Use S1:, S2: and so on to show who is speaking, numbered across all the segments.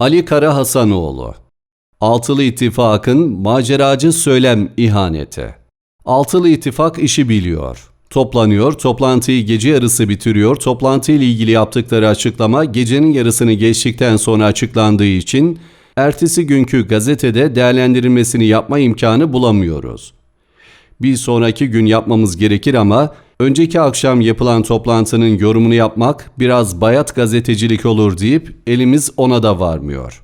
S1: Ali Kara Hasanoğlu Altılı İttifak'ın maceracı söylem ihaneti. Altılı İttifak işi biliyor. Toplanıyor, toplantıyı gece yarısı bitiriyor. Toplantı ile ilgili yaptıkları açıklama gecenin yarısını geçtikten sonra açıklandığı için ertesi günkü gazetede değerlendirilmesini yapma imkanı bulamıyoruz. Bir sonraki gün yapmamız gerekir ama önceki akşam yapılan toplantının yorumunu yapmak biraz bayat gazetecilik olur deyip elimiz ona da varmıyor.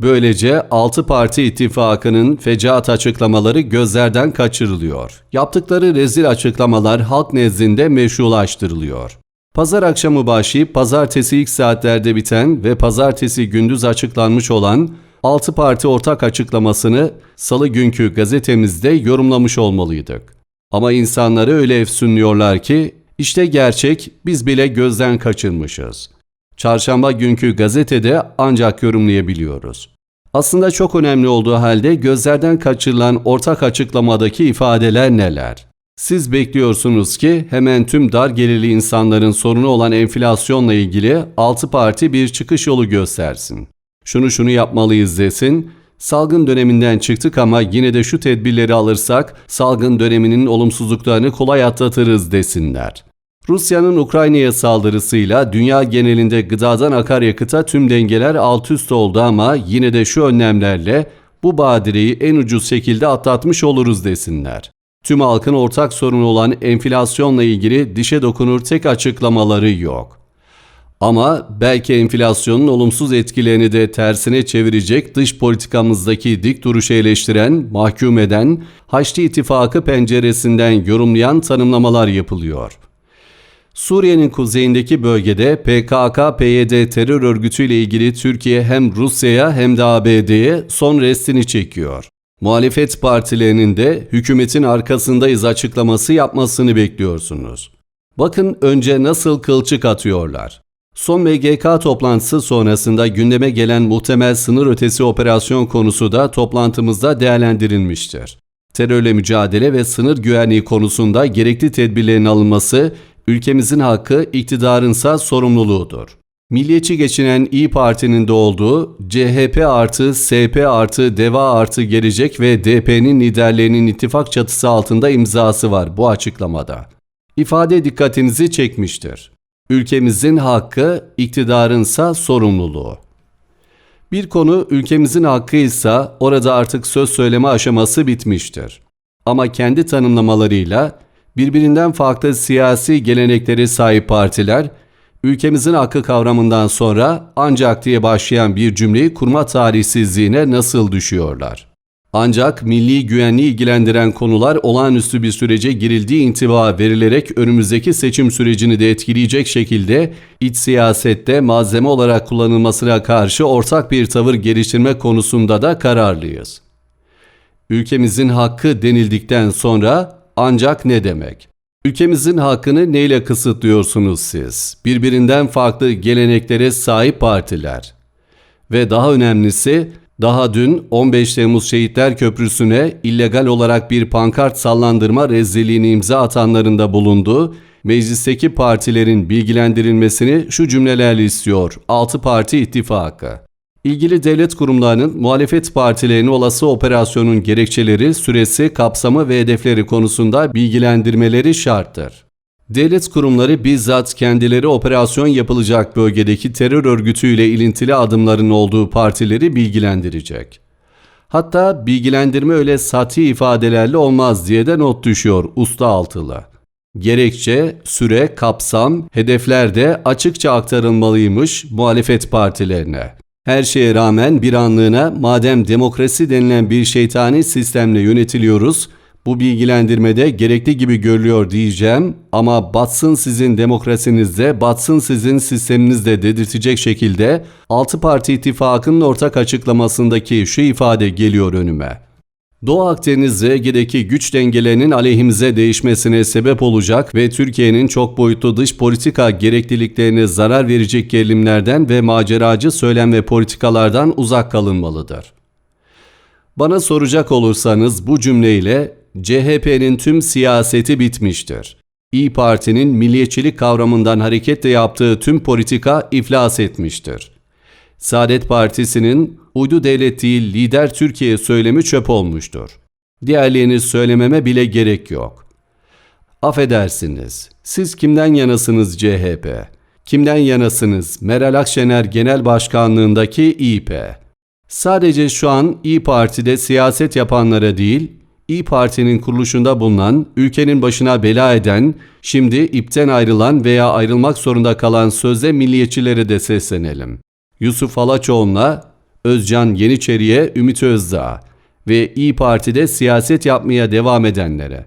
S1: Böylece 6 parti ittifakının fecaat açıklamaları gözlerden kaçırılıyor. Yaptıkları rezil açıklamalar halk nezdinde meşrulaştırılıyor. Pazar akşamı başlayıp pazartesi ilk saatlerde biten ve pazartesi gündüz açıklanmış olan 6 parti ortak açıklamasını salı günkü gazetemizde yorumlamış olmalıydık. Ama insanları öyle efsunluyorlar ki işte gerçek biz bile gözden kaçırmışız. Çarşamba günkü gazetede ancak yorumlayabiliyoruz. Aslında çok önemli olduğu halde gözlerden kaçırılan ortak açıklamadaki ifadeler neler? Siz bekliyorsunuz ki hemen tüm dar gelirli insanların sorunu olan enflasyonla ilgili 6 parti bir çıkış yolu göstersin. Şunu şunu yapmalıyız desin. Salgın döneminden çıktık ama yine de şu tedbirleri alırsak salgın döneminin olumsuzluklarını kolay atlatırız desinler. Rusya'nın Ukrayna'ya saldırısıyla dünya genelinde gıdadan akaryakıta tüm dengeler alt üst oldu ama yine de şu önlemlerle bu badireyi en ucuz şekilde atlatmış oluruz desinler. Tüm halkın ortak sorunu olan enflasyonla ilgili dişe dokunur tek açıklamaları yok. Ama belki enflasyonun olumsuz etkilerini de tersine çevirecek dış politikamızdaki dik duruşu eleştiren, mahkum eden, Haçlı İttifakı penceresinden yorumlayan tanımlamalar yapılıyor. Suriye'nin kuzeyindeki bölgede PKK-PYD terör örgütüyle ilgili Türkiye hem Rusya'ya hem de ABD'ye son restini çekiyor. Muhalefet partilerinin de hükümetin arkasındayız açıklaması yapmasını bekliyorsunuz. Bakın önce nasıl kılçık atıyorlar. Son MGK toplantısı sonrasında gündeme gelen muhtemel sınır ötesi operasyon konusu da toplantımızda değerlendirilmiştir. Terörle mücadele ve sınır güvenliği konusunda gerekli tedbirlerin alınması ülkemizin hakkı, iktidarınsa sorumluluğudur. Milliyetçi geçinen İyi Parti'nin de olduğu CHP artı SP artı DEVA artı Gelecek ve DP'nin liderlerinin ittifak çatısı altında imzası var bu açıklamada. İfade dikkatinizi çekmiştir. Ülkemizin hakkı, iktidarınsa sorumluluğu. Bir konu ülkemizin hakkıysa orada artık söz söyleme aşaması bitmiştir. Ama kendi tanımlamalarıyla birbirinden farklı siyasi gelenekleri sahip partiler, ülkemizin hakkı kavramından sonra ancak diye başlayan bir cümleyi kurma tarihsizliğine nasıl düşüyorlar? Ancak milli güvenliği ilgilendiren konular olağanüstü bir sürece girildiği intiba verilerek önümüzdeki seçim sürecini de etkileyecek şekilde iç siyasette malzeme olarak kullanılmasına karşı ortak bir tavır geliştirme konusunda da kararlıyız. Ülkemizin hakkı denildikten sonra ancak ne demek? Ülkemizin hakkını neyle kısıtlıyorsunuz siz? Birbirinden farklı geleneklere sahip partiler. Ve daha önemlisi daha dün 15 Temmuz Şehitler Köprüsü'ne illegal olarak bir pankart sallandırma rezilliğini imza atanların da bulunduğu meclisteki partilerin bilgilendirilmesini şu cümlelerle istiyor. 6 parti ittifakı. İlgili devlet kurumlarının muhalefet partilerinin olası operasyonun gerekçeleri, süresi, kapsamı ve hedefleri konusunda bilgilendirmeleri şarttır. Devlet kurumları bizzat kendileri operasyon yapılacak bölgedeki terör örgütüyle ilintili adımların olduğu partileri bilgilendirecek. Hatta bilgilendirme öyle sati ifadelerle olmaz diye de not düşüyor usta altılı. Gerekçe, süre, kapsam, hedefler de açıkça aktarılmalıymış muhalefet partilerine. Her şeye rağmen bir anlığına madem demokrasi denilen bir şeytani sistemle yönetiliyoruz, bu bilgilendirmede gerekli gibi görülüyor diyeceğim ama batsın sizin demokrasinizde, batsın sizin sisteminizde dedirtecek şekilde 6 parti ittifakının ortak açıklamasındaki şu ifade geliyor önüme. Doğu Akdeniz ve Ege'deki güç dengelerinin aleyhimize değişmesine sebep olacak ve Türkiye'nin çok boyutlu dış politika gerekliliklerine zarar verecek gerilimlerden ve maceracı söylem ve politikalardan uzak kalınmalıdır. Bana soracak olursanız bu cümleyle CHP'nin tüm siyaseti bitmiştir. İyi Parti'nin milliyetçilik kavramından hareketle yaptığı tüm politika iflas etmiştir. Saadet Partisi'nin uydu devlet değil lider Türkiye söylemi çöp olmuştur. Diğerlerini söylememe bile gerek yok. Affedersiniz, siz kimden yanasınız CHP? Kimden yanasınız Meral Akşener Genel Başkanlığındaki İP? Sadece şu an İyi Parti'de siyaset yapanlara değil, İyi Parti'nin kuruluşunda bulunan, ülkenin başına bela eden, şimdi ipten ayrılan veya ayrılmak zorunda kalan sözde milliyetçilere de seslenelim. Yusuf Alaçoğlu'na, Özcan Yeniçeri'ye, Ümit Özdağ ve İyi Parti'de siyaset yapmaya devam edenlere.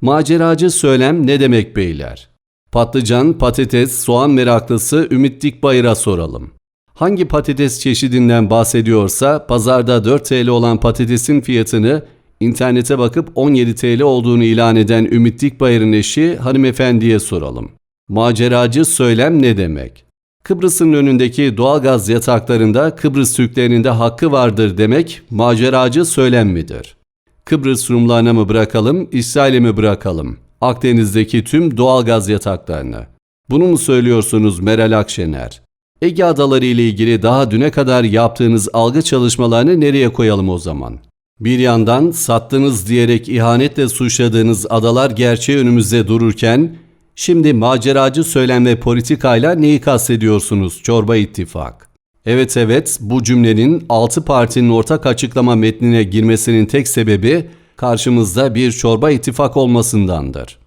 S1: Maceracı söylem ne demek beyler? Patlıcan, patates, soğan meraklısı Ümit Dikbayır'a soralım. Hangi patates çeşidinden bahsediyorsa pazarda 4 TL olan patatesin fiyatını internete bakıp 17 TL olduğunu ilan eden Ümit Dikbayır'ın eşi hanımefendiye soralım. Maceracı söylem ne demek? Kıbrıs'ın önündeki doğalgaz yataklarında Kıbrıs Türklerinin de hakkı vardır demek maceracı söylem midir? Kıbrıs Rumlarına mı bırakalım, İsrail'e mi bırakalım? Akdeniz'deki tüm doğalgaz yataklarını. Bunu mu söylüyorsunuz Meral Akşener? Ege Adaları ile ilgili daha düne kadar yaptığınız algı çalışmalarını nereye koyalım o zaman? Bir yandan sattınız diyerek ihanetle suçladığınız adalar gerçeği önümüzde dururken, şimdi maceracı söylem ve politikayla neyi kastediyorsunuz Çorba İttifak? Evet evet bu cümlenin 6 partinin ortak açıklama metnine girmesinin tek sebebi karşımızda bir çorba ittifak olmasındandır.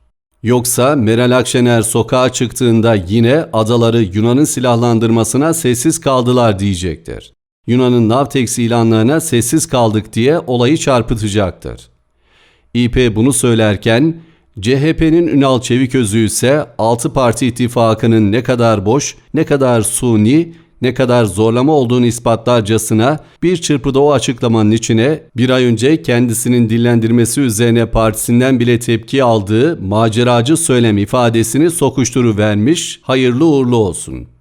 S1: Yoksa Meral Akşener sokağa çıktığında yine adaları Yunan'ın silahlandırmasına sessiz kaldılar diyecektir. Yunan'ın Navtex ilanlarına sessiz kaldık diye olayı çarpıtacaktır. İP bunu söylerken CHP'nin Ünal Çeviközü ise 6 parti ittifakının ne kadar boş, ne kadar suni, ne kadar zorlama olduğunu ispatlarcasına bir çırpıda o açıklamanın içine bir ay önce kendisinin dillendirmesi üzerine partisinden bile tepki aldığı maceracı söylem ifadesini sokuşturu vermiş, hayırlı uğurlu olsun.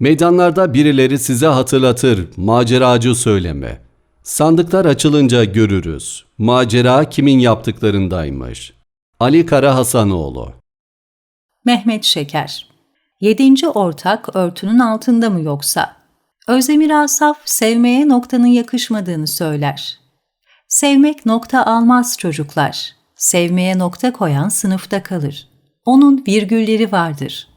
S1: Meydanlarda birileri size hatırlatır maceracı söyleme. Sandıklar açılınca görürüz. Macera kimin yaptıklarındaymış. Ali Kara Hasanoğlu
S2: Mehmet Şeker Yedinci ortak örtünün altında mı yoksa? Özdemir Asaf sevmeye noktanın yakışmadığını söyler. Sevmek nokta almaz çocuklar. Sevmeye nokta koyan sınıfta kalır. Onun virgülleri vardır.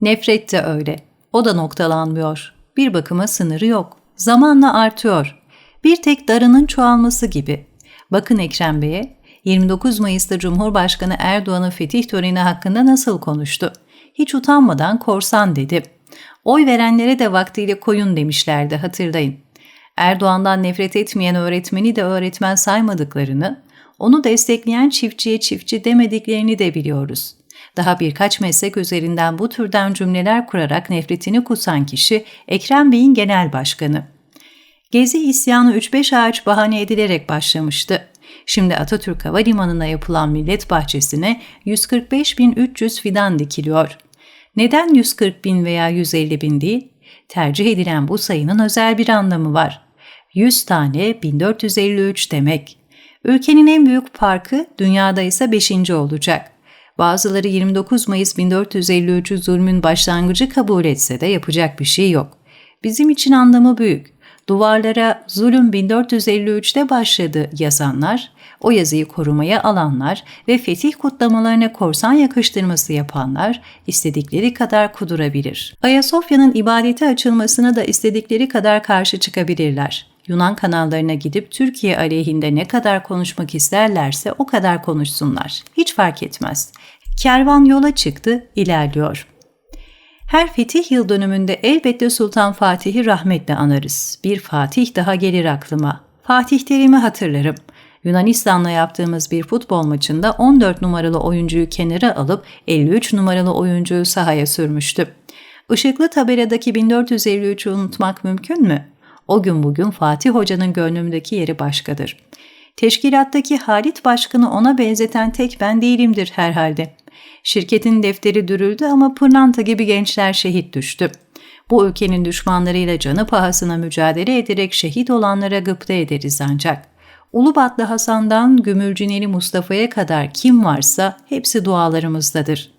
S2: Nefret de öyle. O da noktalanmıyor. Bir bakıma sınırı yok. Zamanla artıyor. Bir tek darının çoğalması gibi. Bakın Ekrem Bey'e 29 Mayıs'ta Cumhurbaşkanı Erdoğan'ın fetih töreni hakkında nasıl konuştu? hiç utanmadan korsan dedi. Oy verenlere de vaktiyle koyun demişlerdi hatırlayın. Erdoğan'dan nefret etmeyen öğretmeni de öğretmen saymadıklarını, onu destekleyen çiftçiye çiftçi demediklerini de biliyoruz. Daha birkaç meslek üzerinden bu türden cümleler kurarak nefretini kusan kişi Ekrem Bey'in genel başkanı. Gezi isyanı 3-5 ağaç bahane edilerek başlamıştı. Şimdi Atatürk Havalimanı'na yapılan millet bahçesine 145.300 fidan dikiliyor. Neden 140 bin veya 150 bin değil? Tercih edilen bu sayının özel bir anlamı var. 100 tane 1453 demek. Ülkenin en büyük parkı dünyada ise 5. olacak. Bazıları 29 Mayıs 1453'ü zulmün başlangıcı kabul etse de yapacak bir şey yok. Bizim için anlamı büyük. Duvarlara zulüm 1453'te başladı yazanlar, o yazıyı korumaya alanlar ve fetih kutlamalarına korsan yakıştırması yapanlar istedikleri kadar kudurabilir. Ayasofya'nın ibadete açılmasına da istedikleri kadar karşı çıkabilirler. Yunan kanallarına gidip Türkiye aleyhinde ne kadar konuşmak isterlerse o kadar konuşsunlar. Hiç fark etmez. Kervan yola çıktı, ilerliyor. Her fetih yıl dönümünde elbette Sultan Fatih'i rahmetle anarız. Bir Fatih daha gelir aklıma. Fatih Terim'i hatırlarım. Yunanistan'la yaptığımız bir futbol maçında 14 numaralı oyuncuyu kenara alıp 53 numaralı oyuncuyu sahaya sürmüştü. Işıklı tabeladaki 1453'ü unutmak mümkün mü? O gün bugün Fatih Hoca'nın gönlümdeki yeri başkadır. Teşkilattaki Halit Başkanı ona benzeten tek ben değilimdir herhalde. Şirketin defteri dürüldü ama pırlanta gibi gençler şehit düştü. Bu ülkenin düşmanlarıyla canı pahasına mücadele ederek şehit olanlara gıpta ederiz ancak. Ulubatlı Hasan'dan Gümülcineli Mustafa'ya kadar kim varsa hepsi dualarımızdadır.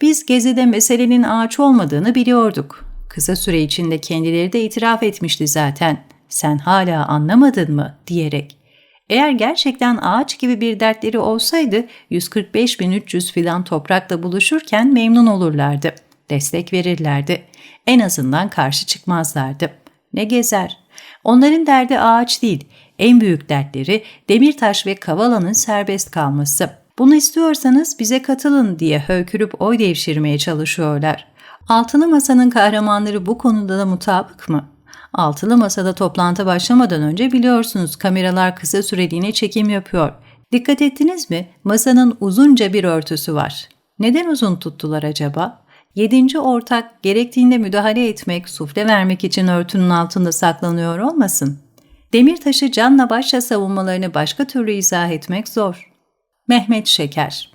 S2: Biz Gezi'de meselenin ağaç olmadığını biliyorduk. Kısa süre içinde kendileri de itiraf etmişti zaten. Sen hala anlamadın mı diyerek. Eğer gerçekten ağaç gibi bir dertleri olsaydı 145.300 fidan toprakla buluşurken memnun olurlardı. Destek verirlerdi. En azından karşı çıkmazlardı. Ne gezer? Onların derdi ağaç değil. En büyük dertleri Demirtaş ve Kavala'nın serbest kalması. Bunu istiyorsanız bize katılın diye höykürüp oy devşirmeye çalışıyorlar. Altılı Masa'nın kahramanları bu konuda da mutabık mı? Altılı Masa'da toplantı başlamadan önce biliyorsunuz kameralar kısa süreliğine çekim yapıyor. Dikkat ettiniz mi? Masanın uzunca bir örtüsü var. Neden uzun tuttular acaba? Yedinci ortak gerektiğinde müdahale etmek, sufle vermek için örtünün altında saklanıyor olmasın? Demirtaş'ı canla başla savunmalarını başka türlü izah etmek zor. Mehmet Şeker